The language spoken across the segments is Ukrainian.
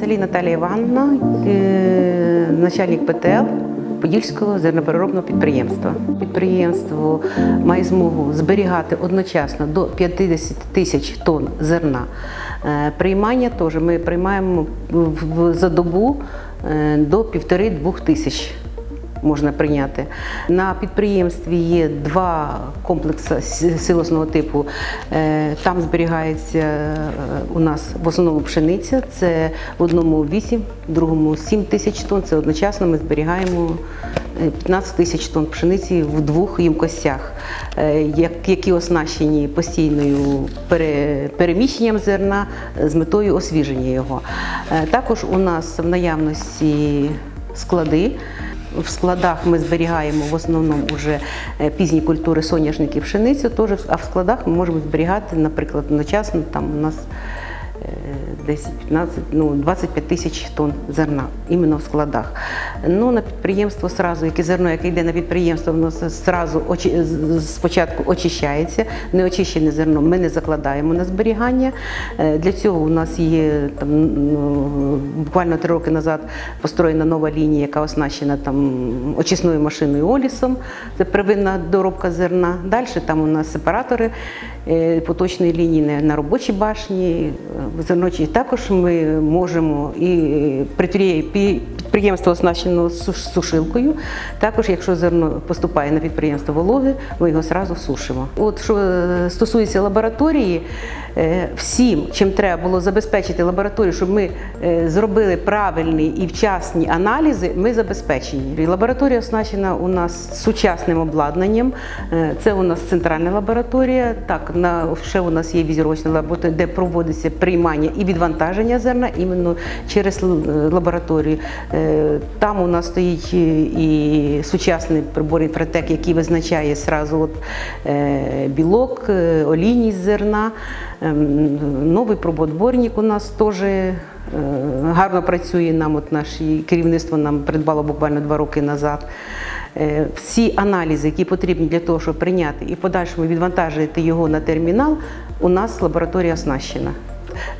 Селі Наталія Івановна, е, начальник ПТЛ Подільського зернопереробного підприємства. Підприємство має змогу зберігати одночасно до 50 тисяч тонн зерна. Е, Приймання теж ми приймаємо за добу е, до півтори-двох тисяч можна прийняти. На підприємстві є два комплекси силосного типу. Е, Там зберігається е, у нас в основному пшениця. Це в одному 8, в другому 7 тисяч тонн. Це одночасно ми зберігаємо е, 15 тисяч тонн пшениці в двох ємкостях, е, які оснащені постійною переміщенням зерна з метою освіження його. Е, Також у нас в наявності склади. В складах ми зберігаємо в основному вже е, пізні культури соняшників пшеницю, теж, а в складах ми можемо зберігати, наприклад, одночасно там у нас е, 10, 15, ну, 25 тисяч тонн зерна іменно в складах. Ну, на підприємство сразу, яке зерно, яке йде на підприємство, воно сразу очі, спочатку очищається. Неочищене зерно ми не закладаємо на зберігання. Е, Для цього у нас є там, ну, буквально три роки назад построєна нова лінія, яка оснащена там очисною машиною Олісом. Це первинна доробка зерна. Далі там у нас сепаратори е, поточної лінії на- робочій башні, е, зерночі. Також ми можемо і підприє- пі- підприємство оснащено сушилкою. Також, якщо зерно поступає на підприємство вологи, ми його зразу сушимо. От що е, стосується лабораторії, всім, чим треба було забезпечити лабораторію, щоб ми е, зробили правильні і вчасні аналізи, ми забезпечені. Лабораторія оснащена у нас сучасним обладнанням. Е, Це у нас центральна лабораторія. Так, на ще у нас є візірочна лабораторія, де проводиться приймання і відвантаження зерна іменно через лабораторію. Е, Там у нас стоїть е, і сучасний прибор інфратек, який визначає сразу от, е, білок, е, олійність зерна. Ем, Новий пробоотборник у нас теж е, гарно працює. Нам от наше керівництво нам придбало буквально два роки назад. Е, Всі аналізи, які потрібні для того, щоб прийняти і подальшому відвантажити його на термінал, у нас лабораторія оснащена.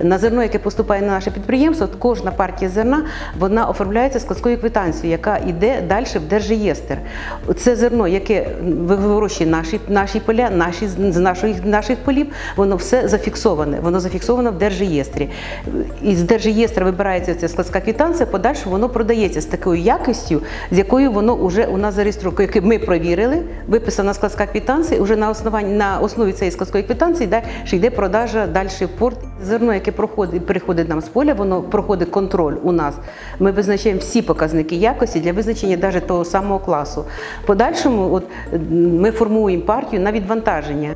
На зерно, яке поступає на наше підприємство, кожна партія зерна вона оформляється складською квитанцією, яка йде далі в Держреєстр. Це зерно, яке вирощує наші, наші поля, наші, з наших, наших полів, воно все зафіксоване. Воно зафіксовано в Держреєстрі. Із Держреєстра вибирається ця складська квитанція, подальше воно продається з такою якістю, з якою воно вже у нас зареєстровано, яке ми провірили, виписана складська квитанція, вже на основанні на основі цієї складської квитанції далі йде продажа далі в порт. Зерно, яке проходить, приходить нам з поля, воно проходить контроль у нас. Ми визначаємо всі показники якості для визначення навіть того самого класу. Подальшому, от ми формуємо партію на відвантаження.